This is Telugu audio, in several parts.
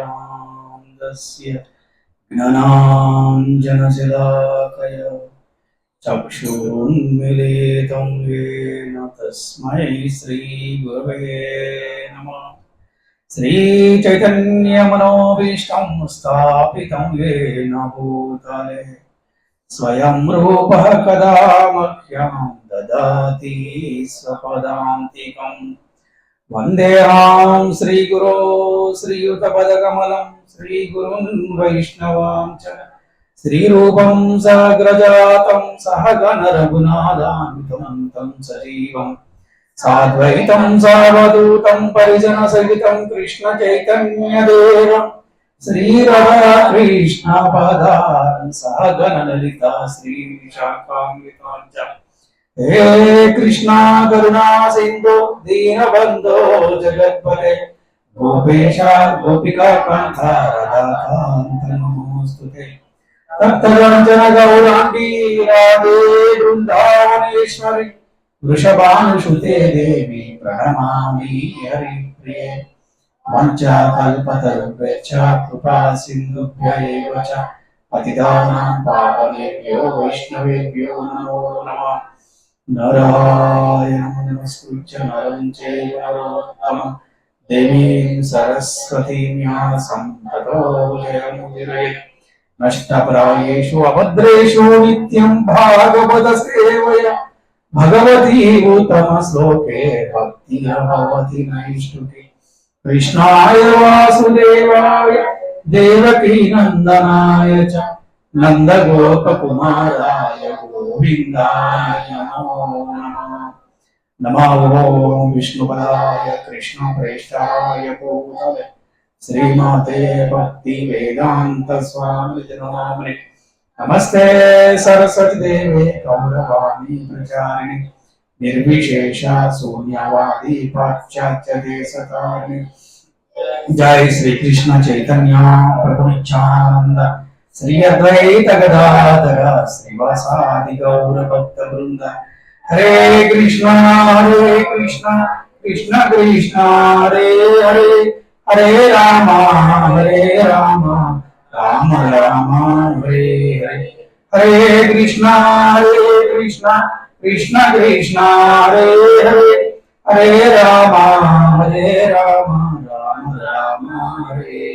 ॐमज्ञानतिमिरान्धस्य ज्ञानाञ्जनशलाकय चक्षुरुन्मिलितं येन तस्मै श्रीगुरवे नमः श्रीचैतन्यमनोभीष्टं स्थापितं येन भूतले स्वयं रूपः कदा मह्यं ददाति स्वपदान्तिकम् वन्देहां श्रीगुरो श्रीयुतपदकमलं श्रीगुरुन् वैष्णवां च श्रीरूपं साग्रजातं सहगणरघुनादान्वितं सजीवम् साद्वैतं सावधूतं परिजनसहितं कृष्णचैतन्यदेवम् श्रीरधा कृष्णपदान् सहगणललिता श्रीविशाखान्वितां च हे कृष्णा करुणा सिन्धु दीनबन्धो जगत्पते गोपेश गोपिका कान्त राधाकान्त नमोऽस्तु ते तप्तकाञ्चन गौराङ्गी राधे वृन्दावनेश्वरि वृषभानुसुते देवी प्रणमामि हरिप्रिये वञ्चाकल्पतरुभ्यश्च कृपा सिन्धुभ्य एव च पतितानां पावनेभ्यो वैष्णवेभ्यो नमो नमः నారాయణం నమస్కృత్య నరం చైవ నరోత్తమం దేవీం సరస్వతీం యాసం తతో జయముదిరయత్ నష్టప్రాయేషు అభద్రేషు నిత్యం భాగవత సేవయ భగవతీ ఉత్తమ శ్లోకే భక్తి భవతి నైష్టుకి కృష్ణాయ వాసుదేవాయ దేవకీ నందనాయ చ నందగోపకుమారాయ గోవిందాయ నమో నమో. నమో విష్ణుపదాయ కృష్ణ ప్రేష్టాయ భూతలే. శ్రీమాతే భక్తి వేదాంత స్వామి జనమామని నమస్తే సరస్వతి దేవే కౌరవాణి ప్రచారిణి. నిర్విశేష శూన్యవాది పాశ్చాత్య దేశకారిణి. జై శ్రీకృష్ణ చైతన్య ప్రభుత్వానంద श्री श्रीवासादि गौर वृंद हरे कृष्णा हरे कृष्णा, कृष्ण कृष्ण, हरे हरे हरे राम हरे राम राम राम, हरे हरे। हरे कृष्णा हरे कृष्णा, कृष्ण कृष्ण, हरे हरे। हरे राम हरे राम राम राम, हरे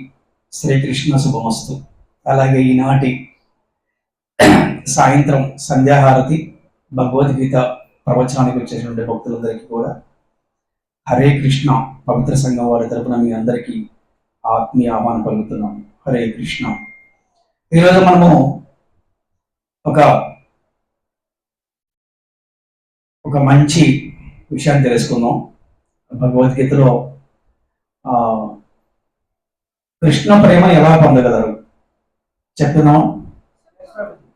శ్రీకృష్ణ శుభమస్తు. అలాగే ఈనాటి సాయంత్రం సంధ్యాహారతి భగవద్గీత ప్రవచనానికి వచ్చేటువంటి భక్తులందరికీ కూడా హరే కృష్ణ పవిత్ర సంఘం వారి తరపున మీ అందరికీ ఆత్మీయ ఆహ్వానం పలుకుతున్నాం. హరే కృష్ణ. ఈరోజు మనము ఒక ఒక మంచి విషయాన్ని తెలుసుకుందాం. భగవద్గీతలో ఆ కృష్ణ ప్రేమ ఎలా పొందగలరు? చెప్తున్నాం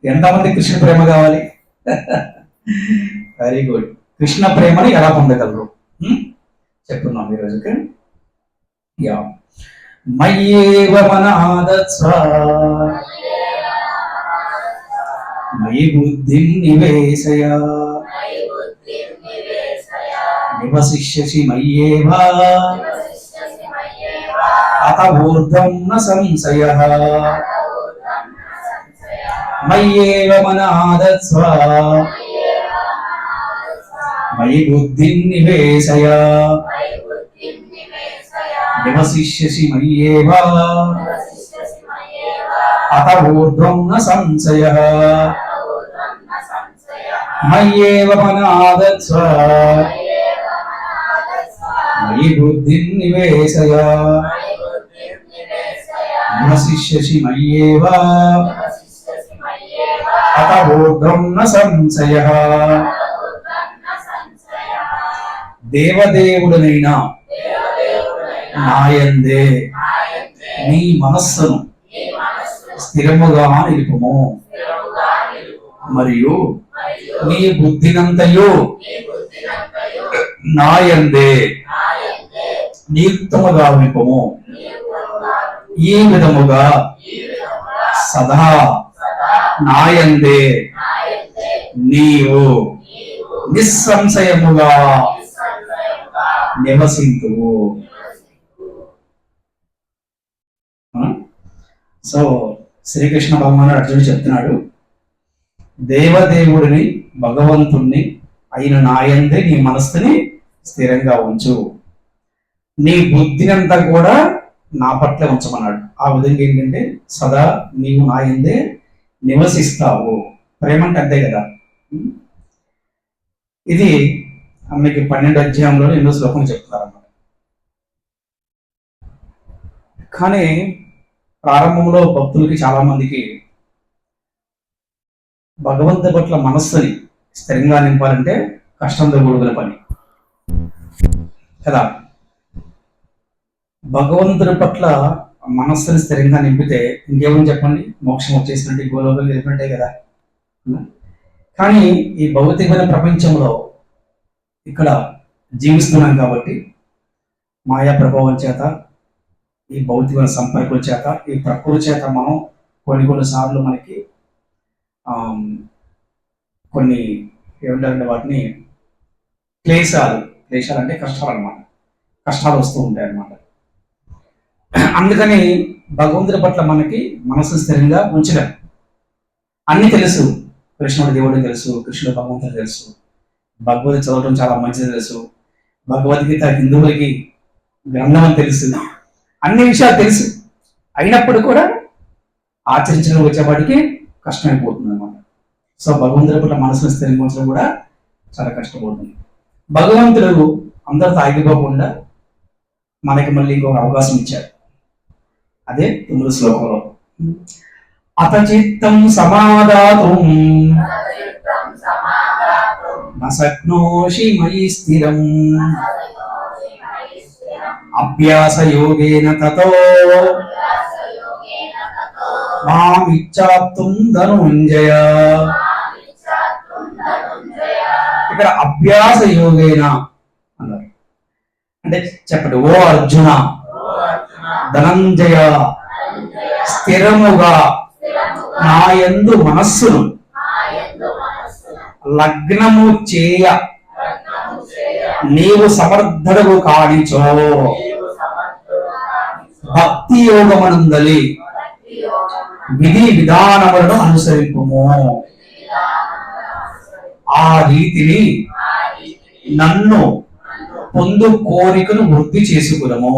ఎంతమంది కృష్ణ ప్రేమ కావాలి? వెరీ గుడ్ కృష్ణ ప్రేమని ఎలా పొందగలరు? హ్మ్? చెప్తున్నాం ఈరోజుకి యా మయ్యేవ మన మయి బుద్ధిం నివేశయ. నివసిష్యసి మయ్యేవ. అత ఊర్ధ్వం న సంశయ. మయ్యేవ మన మయి బుద్ధిం నివేశయ. నివసిష్యసి మయ్యేవ. నివసిష్యసి అత ఊర్ధ్వం న సంశయ. ఊర్ధ్వం మయ్యేవ మనాగత్స్వ మయి బుద్ధిం నివేశయ. నివేశయ నివసిష్యసి మయ్యేవ? అత ఊర్ధ్వం న సంశయ. దేవదేవుడనైన దేవదేవుడైన నాయందే నీ మనస్సును స్థిరముగా నిలుపుము. మరియు నీ బుద్ధినంతయు నాయందే నియుక్తముగా నిలుపుము. ఈ విధముగా సదా నాయందే నీవు నిస్సంశయముగా నివసింతువు. Hmm? సో శ్రీకృష్ణ భగవానుడు అర్జునుడు చెప్తున్నాడు దేవదేవుడిని భగవంతుణ్ణి అయిన నాయందే నీ మనస్సుని స్థిరంగా ఉంచు. నీ బుద్ధినంతా కూడా నా పట్ల ఉంచమన్నాడు. ఆ విధంగా ఏంటంటే సదా నీవు నాయందే నివసిస్తావు. ప్రేమ అంటే అంతే కదా. ఇది మీకు పన్నెండు అధ్యాయంలో ఎన్నో శ్లోకం చెప్తున్నారన్నమాట. కానీ ప్రారంభంలో భక్తులకి చాలా మందికి భగవంతు పట్ల మనస్సుని స్థిరంగా నింపాలంటే కష్టంతో కూడుకున్న పని. కదా? భగవంతుడి పట్ల మనస్సుని స్థిరంగా నింపితే ఇంకేమని చెప్పండి? మోక్షం వచ్చేసినట్టు గోలోకం వెళ్ళినట్టే కదా. కానీ ఈ భౌతికమైన ప్రపంచంలో ఇక్కడ జీవిస్తున్నాం కాబట్టి మాయా ప్రభావం చేత ఈ భౌతికమైన సంపర్కుల చేత ఈ ప్రకృతి చేత మనం కొన్ని కొన్ని సార్లు మనకి కొన్ని ఏమంటారంటే వాటిని క్లేశాలు క్లేశాలు అంటే కష్టాలు అన్నమాట. కష్టాలు వస్తూ ఉంటాయి అన్నమాట అందుకని భగవంతుడి పట్ల మనకి మనసు స్థిరంగా ఉంచడం. అన్ని తెలుసు. కృష్ణుడు దేవుడు తెలుసు. కృష్ణుడు భగవంతుడు తెలుసు. భగవద్గీత చదవడం చాలా మంచిది తెలుసు. భగవద్గీత హిందువులకి గ్రంథం అని తెలుసు. అన్ని విషయాలు తెలుసు. అయినప్పుడు కూడా ఆచరించడం వచ్చేవాడికి కష్టమైపోతుంది అనమాట సో భగవంతుడి పట్ల మనసును స్థిరంగా ఉంచడం కూడా చాలా కష్టపడుతుంది. భగవంతుడు అందరితో ఆగిపోకుండా మనకి మళ్ళీ ఇంకొక అవకాశం ఇచ్చాడు. అదే తొమ్మిది శ్లోకంలో. అత చిత్తం సమాధాతం చిత్తం సమాధాతుం నశక్నోషి మయి స్థిరం. సవినోషి మయి స్థిరం అభ్యాస యోగేన తతో. మామిచ్చాప్తుం ధనుంజయ. ఇక్కడ అభ్యాస యోగేన అన్నారు. అంటే చెప్పండి ఓ అర్జున. ధనంజయ స్థిరముగా నా యందు మనస్సును లగ్నము చేయ నీవు సమర్థుడవు కానిచో. సమర్థుడు భక్తి యోగమనందలి విధి విధానములను అనుసరింపము. ఆ రీతిని నన్ను పొందు కోరికను వృద్ధి చేసుకునము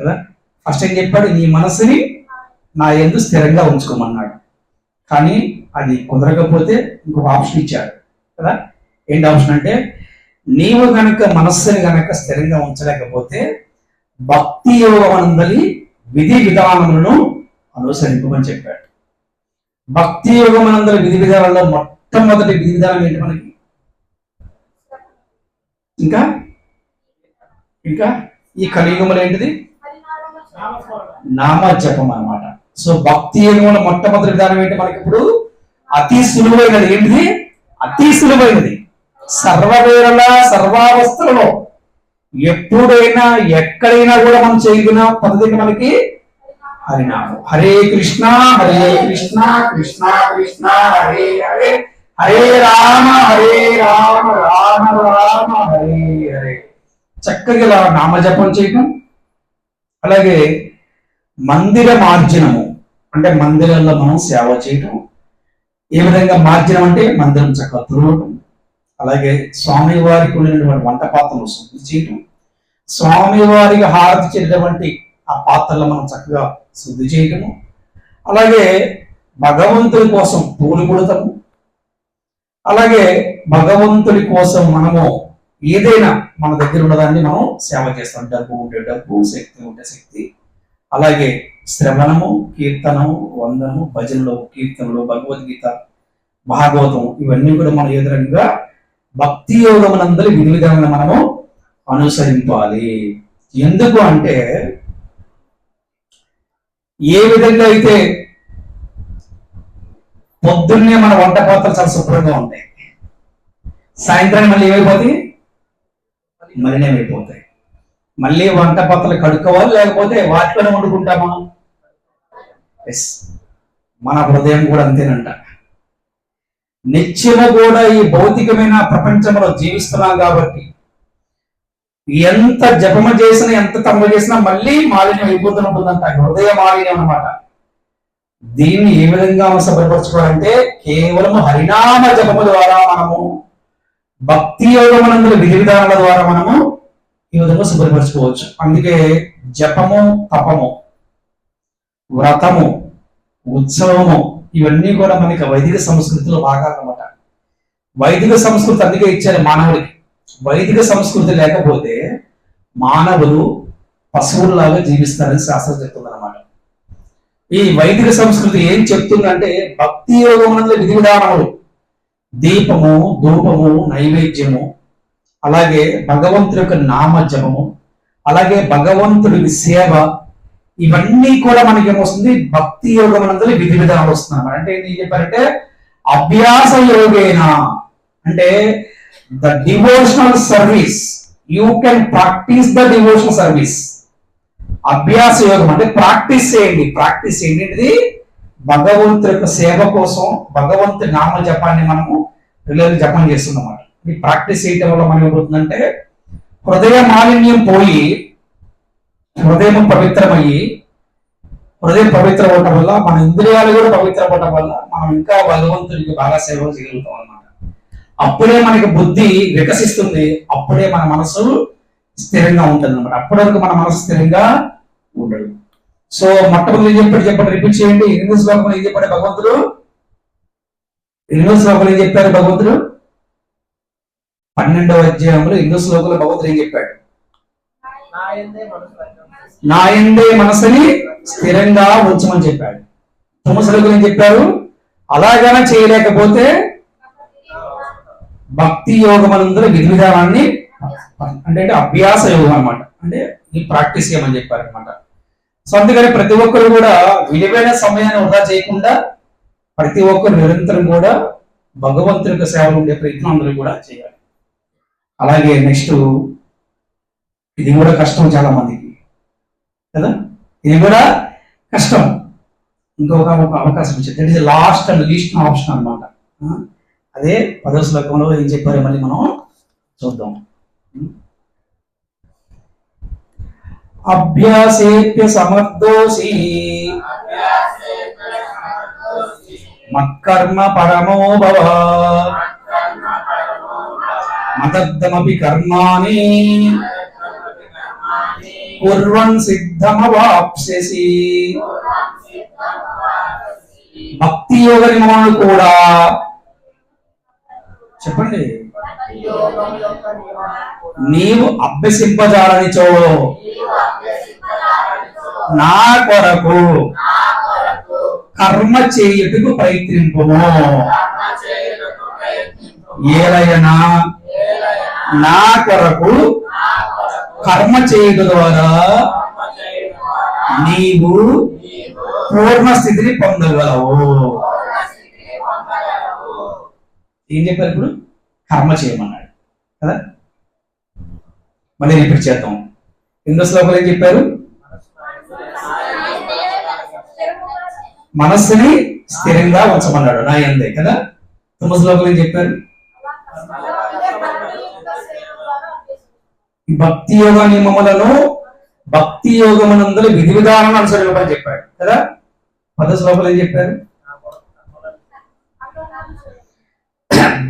కదా? ఫస్ట్ ఏం చెప్పాడు? నీ మనసుని నా ఎందు స్థిరంగా ఉంచుకోమన్నాడు. కానీ అది కుదరకపోతే ఇంకొక ఆప్షన్ ఇచ్చాడు. కదా? ఏంటి ఆప్షన్ అంటే నీవు గనక మనస్సుని గనక స్థిరంగా ఉంచలేకపోతే భక్తి యోగమనందలి విధి విధానములను అనుసరింపమని చెప్పాడు. భక్తి యోగమనందలి విధి విధానంలో మొట్టమొదటి విధి విధానం ఏంటి మనకి? ఇంకా? ఇంకా? ఈ కలియుగములు ఏంటిది నామ జపం అన్నమాట. సో భక్తి యోగంలో మొట్టమొదటి విధానం ఏంటి మనకి ఇప్పుడు? అతి సులువైనది. ఏంటిది? అతి సులువైనది. సర్వవేళల సర్వావస్థలలో ఎప్పుడైనా ఎక్కడైనా కూడా మనం చేయగలిగిన పద్ధతి మనకి? హరినామం. హరే కృష్ణ హరే కృష్ణ కృష్ణ కృష్ణ హరే హరే. హరే రామ హరే రామ రామ రామ హరే హరే. చక్కగా నామజపం చేయటం. అలాగే మందిర మార్జనము అంటే మందిరంలో మనం సేవ చేయటం. ఏ విధంగా మార్జనం అంటే మందిరం చక్కగా తుడవటం అలాగే స్వామివారికి వారికి వంట పాత్రలు శుద్ధి చేయటం. స్వామివారికి హారతి ఇచ్చేటటువంటి ఆ పాత్రలు మనం చక్కగా శుద్ధి చేయటము. అలాగే భగవంతుడి కోసం పూలు కొడతాము. అలాగే భగవంతుడి కోసం మనము ఏదైనా మన దగ్గర ఉన్నదాన్ని మనం సేవ చేస్తాం. డబ్బు ఉంటే డబ్బు శక్తి ఉంటే శక్తి. అలాగే శ్రవణము కీర్తనము వందనము భజనలు కీర్తనలు భగవద్గీత భాగవతం ఇవన్నీ కూడా మనం ఏ విధంగా భక్తి యోగమునందరి విధి విధానాలను మనము అనుసరింపాలి. ఎందుకు అంటే ఏ విధంగా అయితే పొద్దున్నే మన వంట పాత్రలు చాలా శుభ్రంగా ఉంటాయి. సాయంత్రాన్ని మళ్ళీ ఏమైపోతాయి? మలినమైపోతాయి. మళ్ళీ వంట పాత్రలు కడుక్కోవాలి లేకపోతే వాటిలోనే వండుకుంటామా? ఎస్ మన హృదయం కూడా అంతేనంట. నిత్యము కూడా ఈ భౌతికమైన ప్రపంచంలో జీవిస్తున్నాం కాబట్టి ఎంత జపము చేసినా ఎంత తమ్మ చేసినా మళ్ళీ మాలిన్యం అయిపోతూ ఉంటుందంట. హృదయ మాలిన్యం అన్నమాట. దీన్ని ఏ విధంగా మనం సభ్యపరచుకోవాలంటే కేవలం హరినామ జపము ద్వారా మనము భక్తి యోగమనందుల విధి విధానాల ద్వారా మనము ఈ విధంగా శుభ్రపరచుకోవచ్చు. అందుకే జపము తపము వ్రతము ఉత్సవము ఇవన్నీ కూడా మనకి వైదిక సంస్కృతిలో బాగా అనమాట వైదిక సంస్కృతి అందుకే ఇచ్చారు మానవుడికి. వైదిక సంస్కృతి లేకపోతే మానవులు పశువుల్లాగా జీవిస్తారని శాస్త్రం చెప్తుంది అనమాట ఈ వైదిక సంస్కృతి ఏం చెప్తుందంటే భక్తి యోగమునందు విధి విధానములు దీపము ధూపము నైవేద్యము అలాగే భగవంతుడి యొక్క నామజపము అలాగే భగవంతుడి సేవ ఇవన్నీ కూడా మనకి ఏమొస్తుంది భక్తి యోగం అన్నది విధి విధానాలు వస్తుంది అంటే ఏం చెప్పారంటే అభ్యాస యోగేనా? అంటే the devotional service you can practice the devotional service అభ్యాస యోగం అంటే ప్రాక్టీస్ చేయండి. ప్రాక్టీస్ ఏంటిది? భగవంతుడి యొక్క సేవ కోసం భగవంతుడి నామ జపాన్ని మనము పిల్లలు జపం చేస్తున్నమాట ఈ ప్రాక్టీస్ చేయటం వల్ల మనం ఏమవుతుందంటే హృదయ మాలిన్యం పోయి హృదయం పవిత్రమయ్యి హృదయం పవిత్రం అవటం వల్ల మన ఇంద్రియాలు కూడా పవిత్ర అవటం వల్ల మనం ఇంకా భగవంతుడికి బాగా సేవ చేయగలుగుతాం అన్నమాట. అప్పుడే మనకి బుద్ధి వికసిస్తుంది అప్పుడే మన మనసు స్థిరంగా ఉంటుంది అనమాట అప్పటి వరకు మన మనసు స్థిరంగా ఉండదు. సో మొట్టమొదటి చెప్పాడు? చెప్పండి రిపీట్ చేయండి. ఎనిమిది శ్లోకంలో ఏం చెప్పాడు భగవంతుడు? ఎనిమిది శ్లోకంలో ఏం చెప్పారు భగవంతుడు? పన్నెండవ అధ్యాయంలో ఎనిమిది శ్లోకంలో భగవంతుడు ఏం చెప్పాడు? నా ఎందే మనసుని స్థిరంగా ఉంచమని చెప్పాడు. తుమసలకు ఏం చెప్పారు? అలాగైనా చేయలేకపోతే భక్తి యోగం అనందరూ విధి విధానాన్ని అంటే అంటే అభ్యాస యోగం అన్నమాట. అంటే ఈ ప్రాక్టీస్ చేయమని చెప్పారు అనమాట సో అందుకని ప్రతి ఒక్కరు కూడా విలువైన సమయాన్ని వృధా చేయకుండా ప్రతి ఒక్కరు నిరంతరం కూడా భగవంతుని యొక్క సేవలు ఉండే ప్రయత్నం అందరూ కూడా చేయాలి. అలాగే నెక్స్ట్ ఇది కూడా కష్టం చాలా మందికి. కదా? ఇది కూడా కష్టం. ఇంకొక ఒక అవకాశం ఇచ్చింది that is last and least option అనమాట అదే పదవ శ్లోకంలో ఏం చెప్పారో మళ్ళీ మనం చూద్దాం. అభ్యాసేప్య సమర్థోసి. మత్కర్మ పరమో భవ. మదర్థమపి కర్మాణి. కుర్వన్ సిద్ధమవాప్స్యసి. భక్తి యోగ నియమాలు కూడా. చెప్పండి. నీవు నీవు అభ్యసింపజాలనిచో. నా కొరకు కర్మ చేయుటకు ప్రయత్నింపము. ఏలయనా నా కొరకు కర్మ చేయుట ద్వారా నీవు పూర్ణ స్థితిని పొందగలవు. ఏం చెప్పారు ఇప్పుడు? కర్మ చేయమన్నాడు. కదా? మళ్ళీ రిపీట్ చేద్దాం. ఎన్నో శ్లోకాలు ఏం చెప్పారు? మనస్సుని స్థిరంగా ఉంచమన్నాడు నా ఎందే కదా? తొమ్మిది శ్లోకాలు ఏం చెప్పారు? భక్తి యోగ నియమములను భక్తి యోగమునందరి విధి విధానాలను అనుసరించమని చెప్పాడు కదా? పద శ్లోకాలు ఏం చెప్పారు?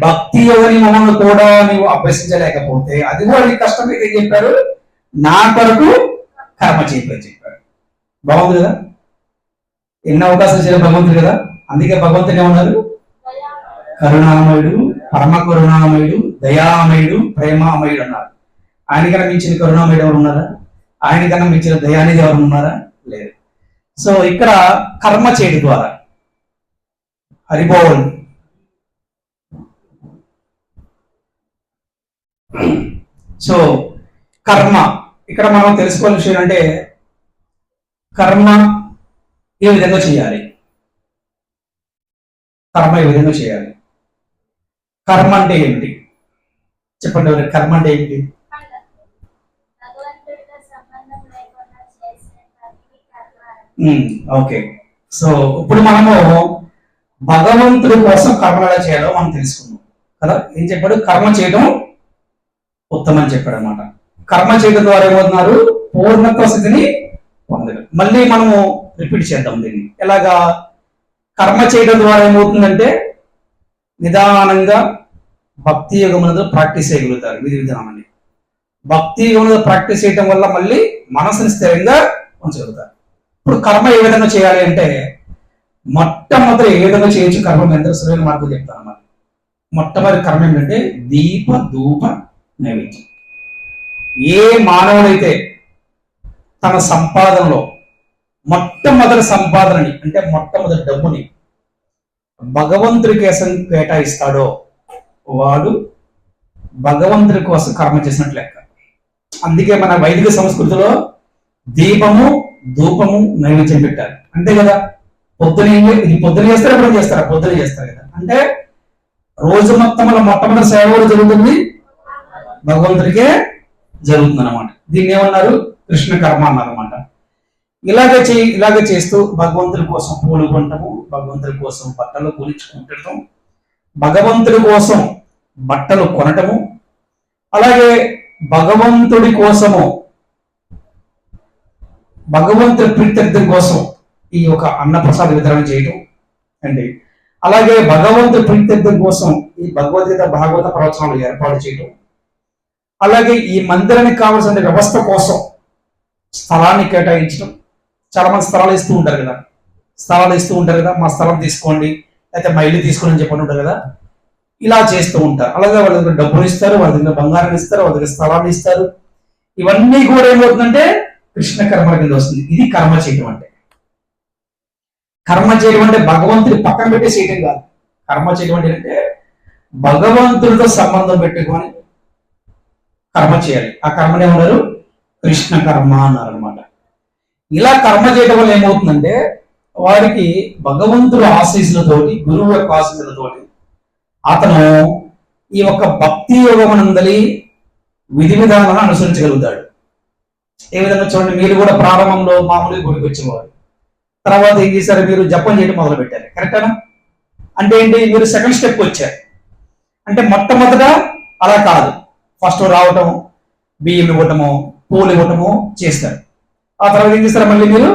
భక్తి యోగ నియమములను కూడా నీవు అభ్యసించలేకపోతే అది కూడా నీకు కష్టం ఏం చెప్పారు? నా కొరకు కర్మ చేయమని చెప్పాడు. బాగుంది కదా? ఎన్ని అవకాశాలు చేయడం భగవంతుడు కదా? అందుకే భగవంతుడు ఏమన్నారు కరుణామయుడు పరమ కరుణామయుడు దయామయుడు ప్రేమామయుడు అన్నారు. ఆయనకన్నా మించిన కరుణామయుడు ఎవరు ఉన్నారా? ఆయన కన్నా మించిన దయానిధి ఎవరు ఉన్నారా? లేదు. సో ఇక్కడ కర్మ చేయడం ద్వారా హరిబోల్ సో కర్మ. ఇక్కడ మనం తెలుసుకోవాల్సిన విషయం అంటే కర్మ ఏ విధంగా చేయాలి? కర్మ ఏ విధంగా చేయాలి? కర్మ అంటే ఏమిటి? చెప్పండి ఎవరు? కర్మ అంటే ఏంటి ఓకే. సో ఇప్పుడు మనము భగవంతుడి కోసం కర్మ ఎలా చేయాలో మనం తెలుసుకున్నాం కదా? ఏం చెప్పాడు? కర్మ చేయడం ఉత్తమం అని చెప్పాడు అనమాట కర్మ చేయడం ద్వారా ఏమవుతున్నారు? పూర్ణత్వ స్థితిని పొందడం మళ్ళీ మనము రిపీట్ చేద్దాం దీన్ని. ఎలాగా? కర్మ చేయడం ద్వారా ఏమవుతుందంటే నిదానంగా భక్తి యోగమునందు ప్రాక్టీస్ చేయగలుగుతారు విధి విధానాన్ని. భక్తి యోగమునందు ప్రాక్టీస్ చేయడం వల్ల మళ్ళీ మనసుని స్థిరంగా ఉంచగలుగుతారు. ఇప్పుడు కర్మ ఏ విధంగా చేయాలి అంటే మొట్టమొదటి ఏ విధంగా చేయొచ్చు కర్మ మీ సరైన మార్గం చెప్తాను అన్నమాట మొట్టమొదటి కర్మ ఏంటంటే దీప ధూప నైవేద్యం. ఏ మానవుడైతే తన సంపాదనలో మొట్టమొదటి సంపాదనని అంటే మొట్టమొదటి డబ్బుని భగవంతుడి కోసం కేటాయిస్తాడో వాడు భగవంతుడి కోసం కర్మ చేసినట్లు లెక్క. అందుకే మన వైదిక సంస్కృతిలో దీపము ధూపము నైవేద్యం పెట్టారు. అంతే కదా? పొద్దున ఇది పొద్దున చేస్తారు ఎప్పుడు చేస్తారా? పొద్దున చేస్తారు కదా? అంటే రోజు మొత్తంలో మొట్టమొదటి సేవ కూడా జరుగుతుంది. భగవంతుడికే జరుగుతుంది అనమాట దీన్ని ఏమన్నారు? కృష్ణ కర్మ అన్నారు అనమాట ఇలాగే చే ఇలాగే చేస్తూ భగవంతుడి కోసం పూలు కొనటము భగవంతుడి కోసం బట్టలు కొనిచ్చుకుంటడం భగవంతుడి కోసం బట్టలు కొనటము అలాగే భగవంతుడి కోసము భగవంతుడి ప్రీత్యర్థం కోసం ఈ యొక్క అన్నప్రసాద వితరణ చేయటం అండి. అలాగే భగవంతుడి ప్రీత్యర్థం కోసం ఈ భగవద్గీత భాగవత ప్రవచనాలు ఏర్పాటు చేయటం. అలాగే ఈ మందిరానికి కావాల్సిన వ్యవస్థ కోసం స్థలాన్ని కేటాయించడం చాలా మంది స్థలాలు ఇస్తూ ఉంటారు కదా. స్థలాలు ఇస్తూ ఉంటారు కదా. మా స్థలం తీసుకోండి అయితే మా ఇల్లు తీసుకోండి అని చెప్పని ఉంటారు కదా. ఇలా చేస్తూ ఉంటారు. అలాగే వాళ్ళ దగ్గర డబ్బులు ఇస్తారు వాళ్ళ దగ్గర బంగారం ఇస్తారు వాళ్ళ దగ్గర స్థలాన్ని ఇస్తారు. ఇవన్నీ కూడా ఏమవుతుందంటే కృష్ణ కర్మల కింద వస్తుంది. ఇది కర్మ చేయడం అంటే. కర్మ చేయడం అంటే భగవంతుని పక్కన పెట్టి చేయడం కాదు. కర్మ చేయడం అంటే అంటే భగవంతుడితో సంబంధం పెట్టుకొని కర్మ చేయాలి. ఆ కర్మనే ఉన్నారు కృష్ణ కర్మ అన్నారు ఇలా కర్మ చేయడం వల్ల ఏమవుతుందంటే వారికి భగవంతుడు ఆశీస్సులతోటి గురువు యొక్క ఆశీస్సులతోటి అతను ఈ యొక్క భక్తి యోగమునందలి విధి విధానాలను అనుసరించగలుగుతాడు. ఏ విధంగా చూడండి మీరు కూడా ప్రారంభంలో మామూలుగా గుడికి వచ్చేవారు తర్వాత ఏం చేశారు మీరు జపం చేయడం మొదలు పెట్టారు కరెక్టేనా అంటే ఏంటి మీరు సెకండ్ స్టెప్ వచ్చారు. అంటే మొట్టమొదట అలా కాదు. ఫస్ట్ రావటం బియ్యం ఇవ్వటము పూలు ఇవ్వటము చేస్తారు. ఆ తర్వాత ఏం చేస్తారు మళ్ళీ మీరు?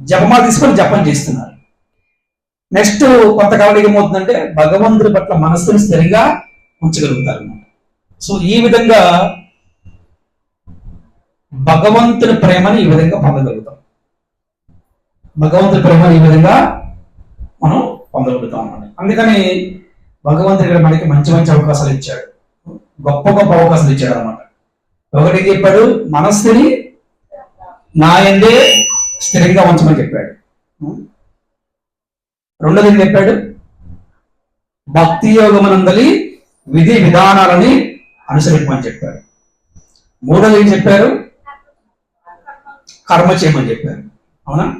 జపమా తీసుకొని జపం చేస్తున్నారు. నెక్స్ట్ కొంతకాలం ఏమవుతుందంటే భగవంతుడి పట్ల మనస్సును స్థిరంగా ఉంచగలుగుతారు అన్నమాట. సో ఈ విధంగా భగవంతుని ప్రేమని ఈ విధంగా పొందగలుగుతాం. భగవంతుడి ప్రేమను ఈ విధంగా మనం పొందగలుగుతాం అన్నమాట. అందుకని భగవంతుడు ఇక్కడ మనకి మంచి మంచి అవకాశాలు ఇచ్చాడు. గొప్ప గొప్ప అవకాశాలు ఇచ్చాడు అనమాట ఒకటి చెప్పాడు? మనస్సుని నా ఎందే స్థిరంగా ఉంచమని చెప్పాడు. రెండోది ఏం చెప్పాడు? భక్తి యోగమనందలి విధి విధానాలని అనుసరించమని చెప్పారు మూడోది ఏం చెప్పారు? కర్మ చేయమని చెప్పారు. అవునా?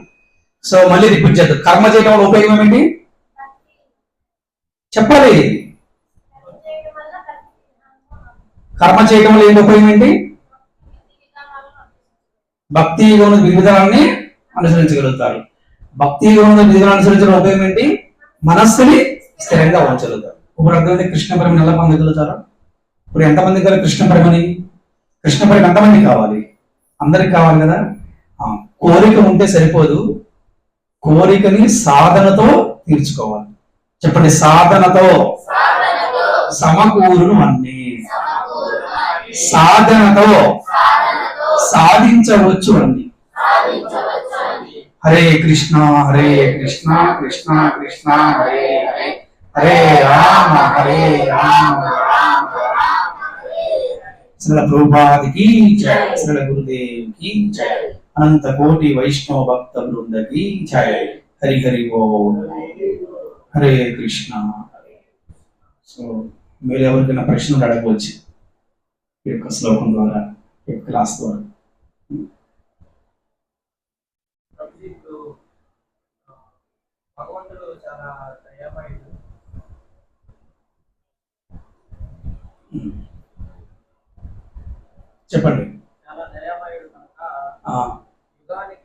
సో మళ్ళీ రిపీట్ చేద్దాం. కర్మ చేయడం వల్ల ఉపయోగం ఏమిటి? చెప్పాలి. కర్మ చేయడం వల్ల ఏంటి ఉపయోగం ఏంటి? భక్తి యోగం విధి విధానాన్ని అనుసరించగలుగుతారు. భక్తి యోగం విధి విధానాన్ని అనుసరించడం ఉపయోగం ఏంటి? మనస్సుని స్థిరంగా ఉంచగలుగుతారు. ఇప్పుడు అర్థమైతే కృష్ణ ప్రేమని ఎలా పొందగలుగుతారు? ఇప్పుడు ఎంతమంది కావాలి కృష్ణ ప్రేమని? కృష్ణ ప్రేమ ఎంతమంది కావాలి? అందరికి కావాలి కదా? కోరిక ఉంటే సరిపోదు. కోరికని సాధనతో తీర్చుకోవాలి. చెప్పండి సాధనతో. సమకూరును అన్ని. సాధనతో. సాధించవచ్చు అండి అని. హరే కృష్ణ హరే కృష్ణ కృష్ణ కృష్ణ హరే హరే. హరే రామ హరే రామ శ్రీల ప్రభుపాదికి జయ శ్రీల గురుదేవికి జయ అనంత కోటి వైష్ణవ భక్త బృందకి జయ హరి హరి ఓ హరే కృష్ణ. సో మీరు ఎవరికైనా ప్రశ్నలు అడగవచ్చు ఈ యొక్క శ్లోకం ద్వారా ఈ క్లాస్ ద్వారా ప్రభుజీ ఇప్పుడు ఆ, భగవంతుడు చాలా దయామయుడు చెప్పండి చాలా దయామయుడు కనుక ఆ, యుగానికి తగ్గట్టు అతను కరుణిస్తూ ఉన్నాడు ఆ, ఎందుకంటే సత్యయుగంలో తపస్సు చేయడం కానీ తర్వాత విగ్రహారాధన కానీ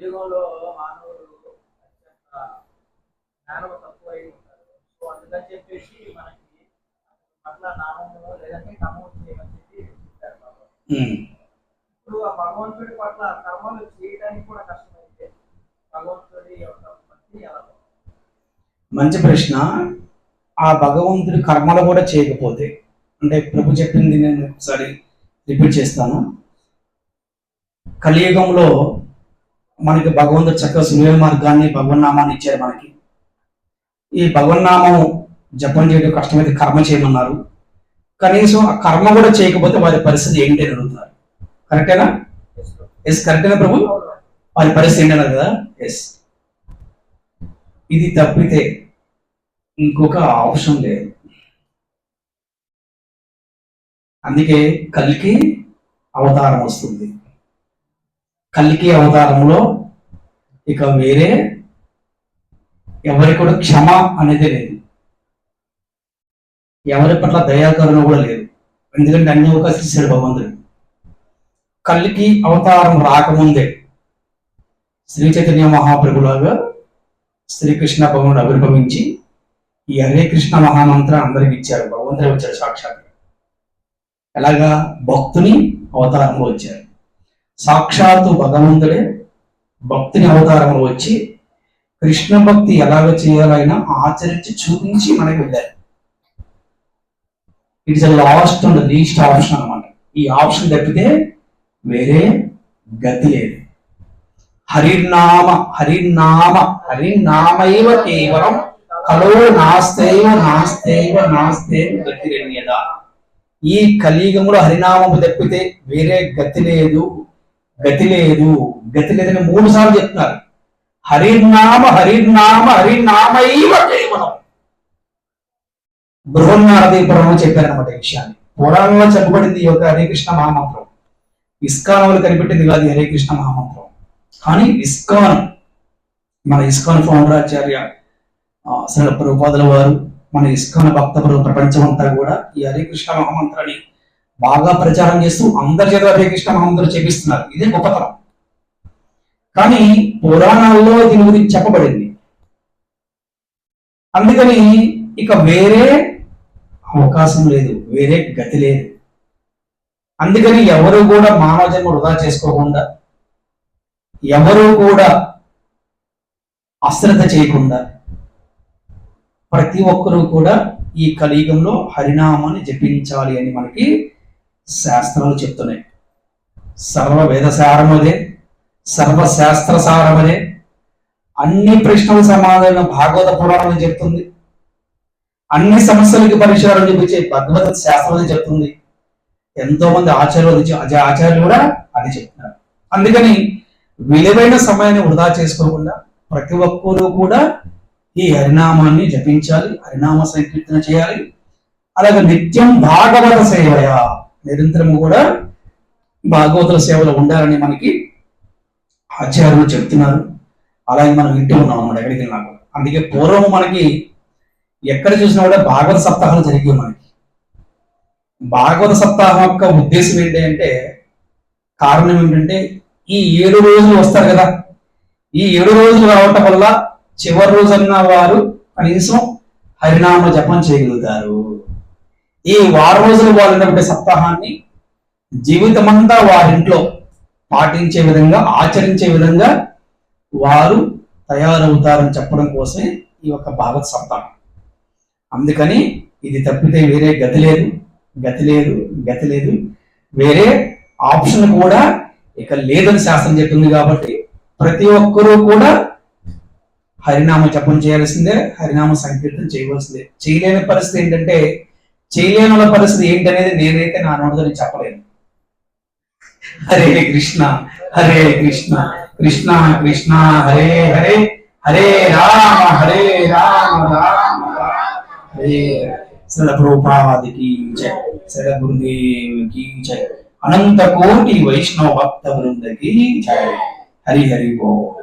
కలియుగంలో మానవుడు అత్యంత జ్ఞానం తక్కువై ఉంటారు సో అందుకని చెప్పేసి మనకి నామము లేదంటే కర్మం చేయమని చెప్పి చెప్పారు బాబా. ఇప్పుడు ఆ భగవంతుడి పట్ల కర్మలు చేయడానికి కూడా కష్టమైతే భగవంతుడి యొక్క భక్తి ఎలా మంచి ప్రశ్న. ఆ భగవంతుడి కర్మలు కూడా చేయకపోతే అంటే ప్రభు చెప్పింది నేను ఒకసారి రిపీట్ చేస్తాను. కలియుగంలో మనకి భగవంతుడు చక్కగా సులువ మార్గాన్ని భగవన్నామాన్ని ఇచ్చారు మనకి. ఈ భగవన్నామం జపం చేయడం కష్టమైతే కర్మ చేయమన్నారు. కనీసం ఆ కర్మ కూడా చేయకపోతే వారి పరిస్థితి ఏంటి అని అడుగుతున్నారు. కరెక్టేనా ఎస్ కరెక్టేనా ప్రభు. వారి పరిస్థితి ఏంటన్నారు కదా? ఎస్ ఇది తప్పితే ఇంకొక ఆప్షన్ లేదు. అందుకే కలికి అవతారం వస్తుంది. కలికి అవతారంలో ఇక వేరే ఎవరి కూడా క్షమ అనేది లేదు. ఎవరి పట్ల దయాకరణ కూడా లేదు. ఎందుకంటే అన్ని అవకాశం ఇచ్చాడు భగవంతుడు. కల్కి అవతారం రాకముందే శ్రీ చైతన్య మహాప్రభులాగా శ్రీకృష్ణ భగవానుడు ఆవిర్భవించి ఈ హరే కృష్ణ మహామంత్రం అందరికి ఇచ్చారు. భగవంతుడే వచ్చాడు సాక్షాత్ ఎలాగా? భక్తుని అవతారంలో వచ్చారు. సాక్షాత్తు భగవంతుడే భక్తుని అవతారంలో వచ్చి కృష్ణ భక్తి ఎలాగ చేయాలైనా ఆచరించి చూపించి మనకి వెళ్ళారు. It's a last and least option అనమాట ఈ ఆప్షన్ తప్పితే వేరే గతి లేదు. హరినామ హరినామ హరినామైవ కేవలం కలో నాస్తైవ నాస్తైవ గతి గతిరన్యద ఈ కలియుగంలో హరినామము తప్పితే వేరే గతి లేదు గతి లేదు. గతి లేదని మూడు సార్లు చెప్తున్నారు. హరినామ హరినామ హరినామైవ కేవలం. బృహన్నారది చెప్పారనమాట ఈ విషయాన్ని. పురాణంలో చెప్పబడింది ఈ యొక్క హరికృష్ణ మహామంత్రం. ఇస్కాన్ ఇస్కానంలో కనిపెట్టింది కాదు హరే కృష్ణ మహామంత్రం. కానీ ఇస్కాన్ మన ఇస్కాన్ ఫౌండరాచార్య సరళ ప్రభుపాదుల వారు మన ఇస్కాన్ భక్త ప్రపంచం అంతా కూడా ఈ హరే కృష్ణ మహామంత్రాన్ని బాగా ప్రచారం చేస్తూ అందరి చేత హరే కృష్ణ మహామంత్రం చేపిస్తున్నారు. ఇదే గొప్పతనం. కానీ పురాణాల్లో దీని గురించి చెప్పబడింది. అందుకని ఇక వేరే అవకాశం లేదు వేరే గతి లేదు. అందుకని ఎవరు కూడా మానవ జన్మ వృధా చేసుకోకుండా ఎవరు కూడా అశ్రద్ధ చేయకుండా ప్రతి ఒక్కరూ కూడా ఈ కలియుగంలో హరినామాన్ని జపించాలి అని మనకి శాస్త్రాలు చెప్తున్నాయి. సర్వ వేదసారం అదే సర్వ శాస్త్ర సారం అదే అన్ని ప్రశ్నల సమాధానం భాగవత పురాణం చెప్తుంది. అన్ని సమస్యలకి పరిష్కారం చూపించే భగవత శాస్త్రం చెప్తుంది. ఎంతో మంది ఆచార్యులు అది అజ- ఆచార్యులు కూడా అది చెప్తున్నారు. అందుకని విలువైన సమయాన్ని వృధా చేసుకోకుండా ప్రతి ఒక్కరూ కూడా ఈ హరినామాన్ని జపించాలి హరినామ సంకీర్తన చేయాలి. అలాగే నిత్యం భాగవత సేవయ నిరంతరం కూడా భాగవతుల సేవలో ఉండాలని మనకి ఆచార్యులు చెప్తున్నారు. అలాగే మనం వింటూ ఉన్నాం అన్నమాట ఎక్కడికి వెళ్ళినా కూడా. అందుకే పూర్వం మనకి ఎక్కడ చూసినా కూడా భాగవత సప్తాహాలు జరిగాయి మనకి. భాగవత సప్తాహం యొక్క ఉద్దేశం ఏంటి అంటే కారణం ఏంటంటే ఈ ఏడు రోజులు వస్తారు కదా. ఈ ఏడు రోజులు రావటం వల్ల చివరి రోజన్న వారు కనీసం హరినామ జపం చేయగలుగుతారు. ఈ వారం రోజులు వాళ్ళు సప్తాహాన్ని జీవితమంతా వారింట్లో పాటించే విధంగా ఆచరించే విధంగా వారు తయారవుతారని చెప్పడం కోసమే ఈ యొక్క భాగవత సప్తాహం. అందుకని ఇది తప్పితే వేరే గతి లేదు. గతి లేదు గతి లేదు. వేరే ఆప్షన్ కూడా ఇక లేదని శాస్త్రం చెప్తుంది కాబట్టి ప్రతి ఒక్కరూ కూడా హరినామ జపం చేయాల్సిందే హరినామ సంకీర్తన చేయవలసిందే. చేయలేని పరిస్థితి ఏంటంటే చేయలేని వాళ్ళ పరిస్థితి ఏంటనేది నేనైతే నా నోటితో చెప్పలేను. హరే కృష్ణ హరే కృష్ణ కృష్ణ కృష్ణ హరే హరే హరే రామ హరే రామ రామ రామ హరే శరణ ప్రభుపాదికి జయ శరణ గురుదేవుకి జయ. అనంత కోటి వైష్ణవ భక్త బృందకి జయ. హరి హరి బోల్